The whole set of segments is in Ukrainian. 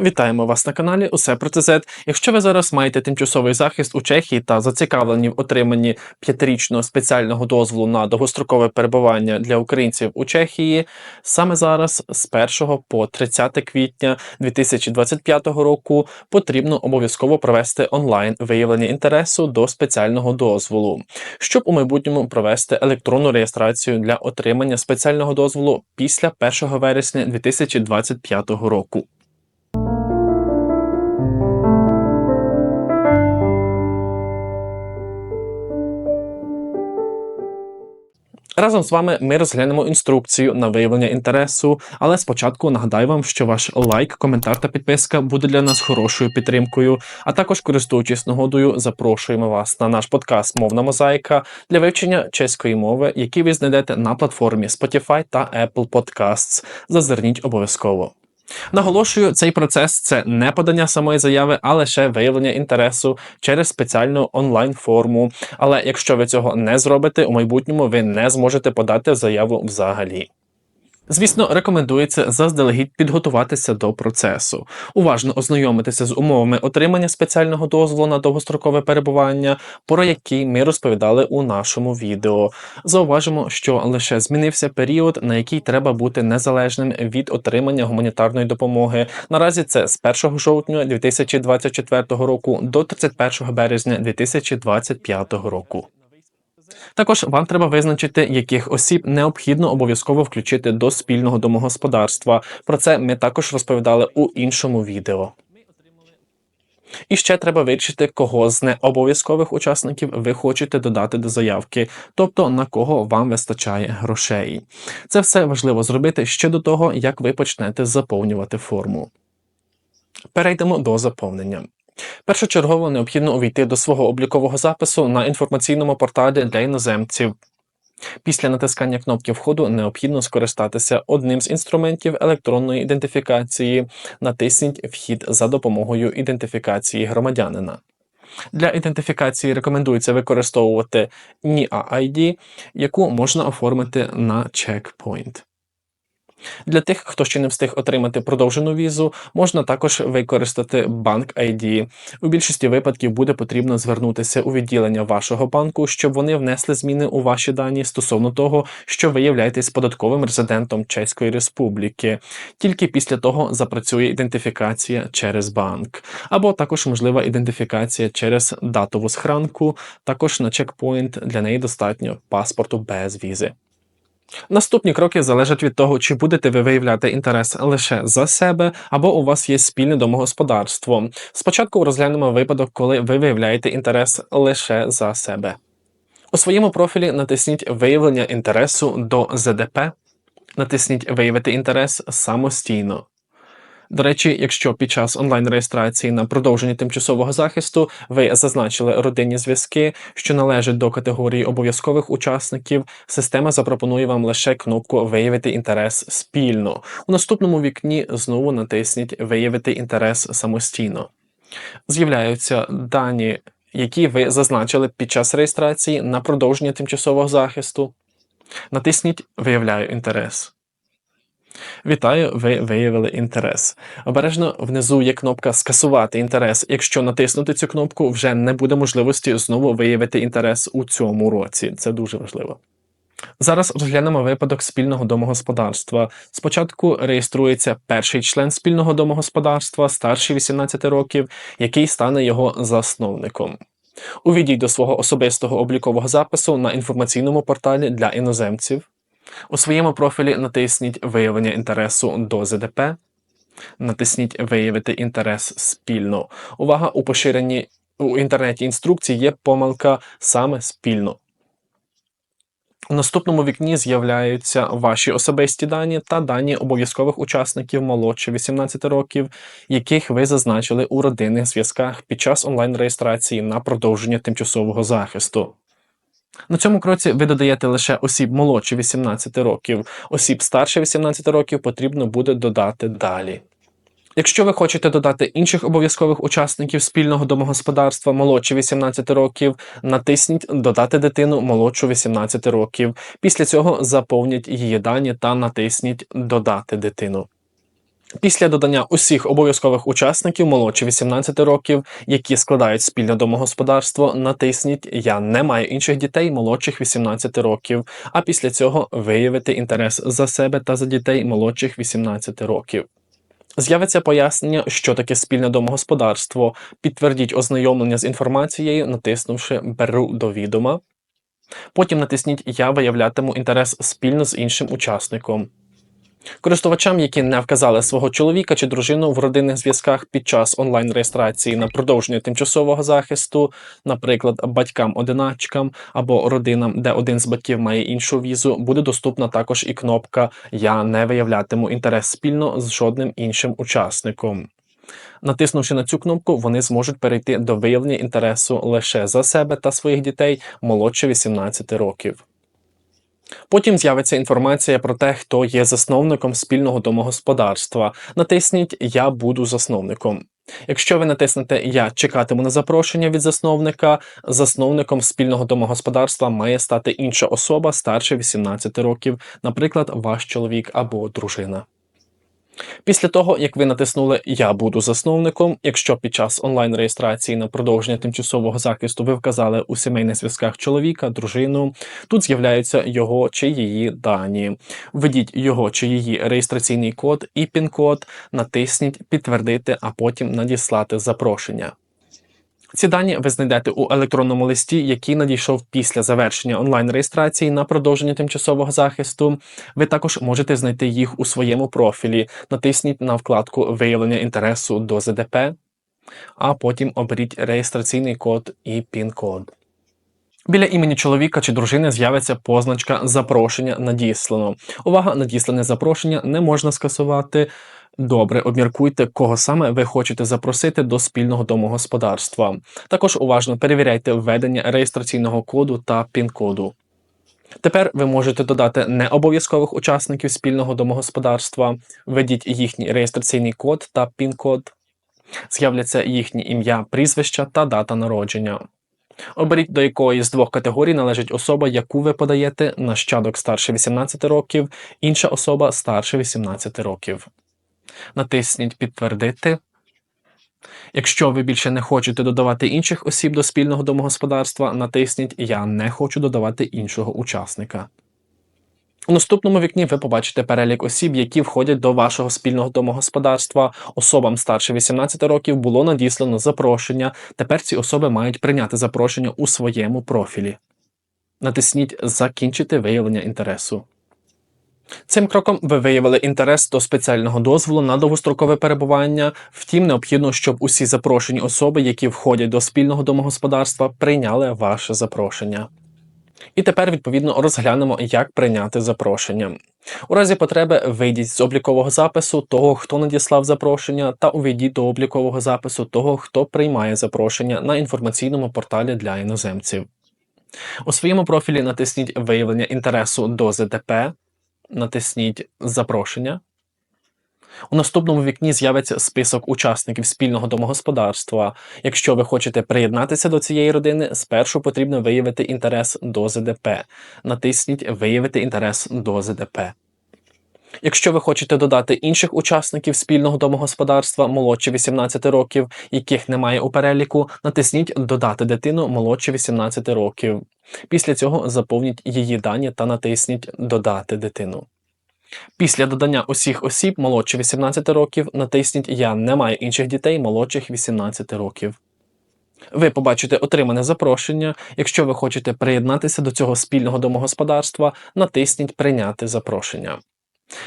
Вітаємо вас на каналі Усе про ТЗ. Якщо ви зараз маєте тимчасовий захист у Чехії та зацікавлені в отриманні п'ятирічного спеціального дозволу на довгострокове перебування для українців у Чехії, саме зараз з 1 по 30 квітня 2025 року потрібно обов'язково провести онлайн виявлення інтересу до спеціального дозволу, щоб у майбутньому провести електронну реєстрацію для отримання спеціального дозволу після 1 вересня 2025 року. Разом з вами ми розглянемо інструкцію на виявлення інтересу, але спочатку нагадаю вам, що ваш лайк, коментар та підписка буде для нас хорошою підтримкою. А також, користуючись нагодою, запрошуємо вас на наш подкаст Мовна мозаїка для вивчення чеської мови, який ви знайдете на платформі Spotify та Apple Podcasts. Зазирніть обов'язково. Наголошую, цей процес це не подання самої заяви, а лише виявлення інтересу через спеціальну онлайн-форму. Але якщо ви цього не зробите, у майбутньому ви не зможете подати заяву взагалі. Звісно, рекомендується заздалегідь підготуватися до процесу, уважно ознайомитися з умовами отримання спеціального дозволу на довгострокове перебування, про які ми розповідали у нашому відео. Зауважимо, що лише змінився період, на який треба бути незалежним від отримання гуманітарної допомоги. Наразі це з 1 жовтня 2024 року до 31 березня 2025 року. Також вам треба визначити, яких осіб необхідно обов'язково включити до спільного домогосподарства. Про це ми також розповідали у іншому відео. І ще треба вирішити, кого з необов'язкових учасників ви хочете додати до заявки, тобто на кого вам вистачає грошей. Це все важливо зробити ще до того, як ви почнете заповнювати форму. Перейдемо до заповнення. Першочергово необхідно увійти до свого облікового запису на інформаційному порталі для іноземців. Після натискання кнопки входу необхідно скористатися одним з інструментів електронної ідентифікації. Натисніть Вхід за допомогою ідентифікації громадянина. Для ідентифікації рекомендується використовувати NIA ID, яку можна оформити на чекпоінт. Для тих, хто ще не встиг отримати продовжену візу, можна також використати банк ID. У більшості випадків буде потрібно звернутися у відділення вашого банку, щоб вони внесли зміни у ваші дані стосовно того, що ви являєтесь податковим резидентом Чеської Республіки. Тільки після того запрацює ідентифікація через банк, або також можлива ідентифікація через датову схранку. Також на чекпоінт для неї достатньо паспорту без візи. Наступні кроки залежать від того, чи будете ви виявляти інтерес лише за себе, або у вас є спільне домогосподарство. Спочатку розглянемо випадок, коли ви виявляєте інтерес лише за себе. У своєму профілі натисніть Виявлення інтересу до ЗДП, натисніть Виявити інтерес самостійно. До речі, якщо під час онлайн-реєстрації на продовження тимчасового захисту ви зазначили родинні зв'язки, що належать до категорії обов'язкових учасників, система запропонує вам лише кнопку Виявити інтерес спільно. У наступному вікні знову натисніть Виявити інтерес самостійно. З'являються дані, які ви зазначили під час реєстрації на продовження тимчасового захисту. Натисніть Виявляю інтерес. Вітаю, ви виявили інтерес. Обережно внизу є кнопка Скасувати інтерес. Якщо натиснути цю кнопку, вже не буде можливості знову виявити інтерес у цьому році. Це дуже важливо. Зараз розглянемо випадок спільного домогосподарства. Спочатку реєструється перший член спільного домогосподарства, старший 18 років, який стане його засновником. Увійдіть до свого особистого облікового запису на інформаційному порталі для іноземців. У своєму профілі натисніть Виявлення інтересу до ЗДП. Натисніть Виявити інтерес спільно. Увага! У поширенні у інтернеті інструкції є помилка саме спільно. У наступному вікні з'являються ваші особисті дані та дані обов'язкових учасників молодше 18 років, яких ви зазначили у родинних зв'язках під час онлайн-реєстрації на продовження тимчасового захисту. На цьому кроці ви додаєте лише осіб молодше 18 років, осіб старше 18 років потрібно буде додати далі. Якщо ви хочете додати інших обов'язкових учасників спільного домогосподарства молодше 18 років, натисніть Додати дитину молодшу 18 років. Після цього заповніть її дані та натисніть Додати дитину. Після додання усіх обов'язкових учасників молодші 18 років, які складають спільне домогосподарство, натисніть Я не маю інших дітей молодших 18 років. А після цього виявити інтерес за себе та за дітей молодших 18 років. З'явиться пояснення, що таке спільне домогосподарство. Підтвердіть ознайомлення з інформацією, натиснувши Беру до відома. Потім натисніть Я виявлятиму інтерес спільно з іншим учасником. Користувачам, які не вказали свого чоловіка чи дружину в родинних зв'язках під час онлайн-реєстрації на продовження тимчасового захисту, наприклад, батькам-одиначкам або родинам, де один з батьків має іншу візу, буде доступна також і кнопка Я не виявлятиму інтерес спільно з жодним іншим учасником. Натиснувши на цю кнопку, вони зможуть перейти до виявлення інтересу лише за себе та своїх дітей молодше 18 років. Потім з'явиться інформація про те, хто є засновником спільного домогосподарства. Натисніть Я буду засновником. Якщо ви натиснете Я чекатиму на запрошення від засновника, засновником спільного домогосподарства має стати інша особа старше 18 років, наприклад, ваш чоловік або дружина. Після того, як ви натиснули Я буду засновником, якщо під час онлайн-реєстрації на продовження тимчасового захисту ви вказали у сімейних зв'язках чоловіка, дружину, тут з'являються його чи її дані. Введіть його чи її реєстраційний код і пін-код, натисніть Підтвердити, а потім надіслати запрошення. Ці дані ви знайдете у електронному листі, який надійшов після завершення онлайн-реєстрації на продовження тимчасового захисту. Ви також можете знайти їх у своєму профілі. Натисніть на вкладку Виявлення інтересу до ЗДП, а потім оберіть реєстраційний код і пін-код. Біля імені чоловіка чи дружини з'явиться позначка Запрошення надіслано. Увага, надіслане запрошення не можна скасувати. Добре, обміркуйте, кого саме ви хочете запросити до спільного домогосподарства. Також уважно перевіряйте введення реєстраційного коду та пін-коду. Тепер ви можете додати необов'язкових учасників спільного домогосподарства, введіть їхній реєстраційний код та пін-код, з'являться їхні ім'я, прізвища та дата народження. Оберіть, до якої з двох категорій належить особа, яку ви подаєте нащадок старше 18 років, інша особа старше 18 років натисніть Підтвердити. Якщо ви більше не хочете додавати інших осіб до спільного домогосподарства, натисніть Я не хочу додавати іншого учасника. У наступному вікні ви побачите перелік осіб, які входять до вашого спільного домогосподарства. Особам старше 18 років було надіслано запрошення. Тепер ці особи мають прийняти запрошення у своєму профілі. Натисніть Закінчити виявлення інтересу. Цим кроком ви виявили інтерес до спеціального дозволу на довгострокове перебування. Втім, необхідно, щоб усі запрошені особи, які входять до спільного домогосподарства, прийняли ваше запрошення. І тепер, відповідно, розглянемо, як прийняти запрошення. У разі потреби вийдіть з облікового запису того, хто надіслав запрошення, та увійдіть до облікового запису того, хто приймає запрошення на інформаційному порталі для іноземців. У своєму профілі натисніть Виявлення інтересу до ЗДП натисніть Запрошення. У наступному вікні з'явиться список учасників спільного домогосподарства. Якщо ви хочете приєднатися до цієї родини, спершу потрібно виявити інтерес до ЗДП. Натисніть Виявити інтерес до ЗДП. Якщо ви хочете додати інших учасників спільного домогосподарства молодше 18 років, яких немає у переліку, натисніть Додати дитину молодше 18 років. Після цього заповніть її дані та натисніть Додати дитину. Після додання усіх осіб молодше 18 років натисніть Я не маю інших дітей молодших 18 років. Ви побачите отримане запрошення. Якщо ви хочете приєднатися до цього спільного домогосподарства, натисніть Прийняти запрошення.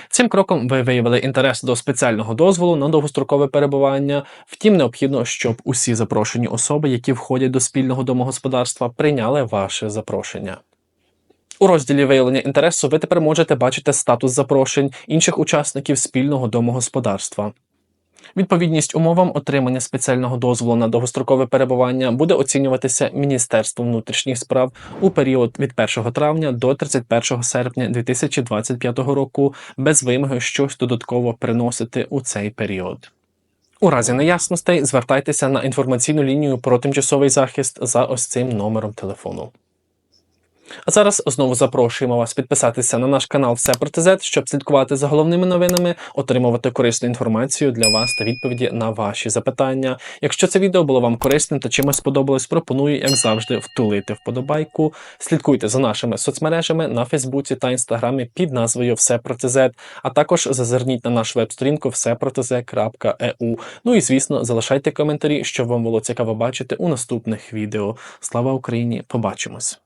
Цим кроком ви виявили інтерес до спеціального дозволу на довгострокове перебування. Втім, необхідно, щоб усі запрошені особи, які входять до спільного домогосподарства, прийняли ваше запрошення. У розділі виявлення інтересу ви тепер можете бачити статус запрошень інших учасників спільного домогосподарства. Відповідність умовам отримання спеціального дозволу на довгострокове перебування буде оцінюватися Міністерством внутрішніх справ у період від 1 травня до 31 серпня 2025 року без вимоги щось додатково приносити у цей період. У разі неясностей звертайтеся на інформаційну лінію про тимчасовий захист за ось цим номером телефону. А зараз знову запрошуємо вас підписатися на наш канал Все про ТЗ, щоб слідкувати за головними новинами, отримувати корисну інформацію для вас та відповіді на ваші запитання. Якщо це відео було вам корисним та чимось сподобалось, пропоную, як завжди, втулити вподобайку. Слідкуйте за нашими соцмережами на Фейсбуці та Інстаграмі під назвою Все про ТЗ, а також зазирніть на нашу веб-сторінку всепротез.eu. Ну і звісно, залишайте коментарі, що вам було цікаво бачити у наступних відео. Слава Україні! Побачимось!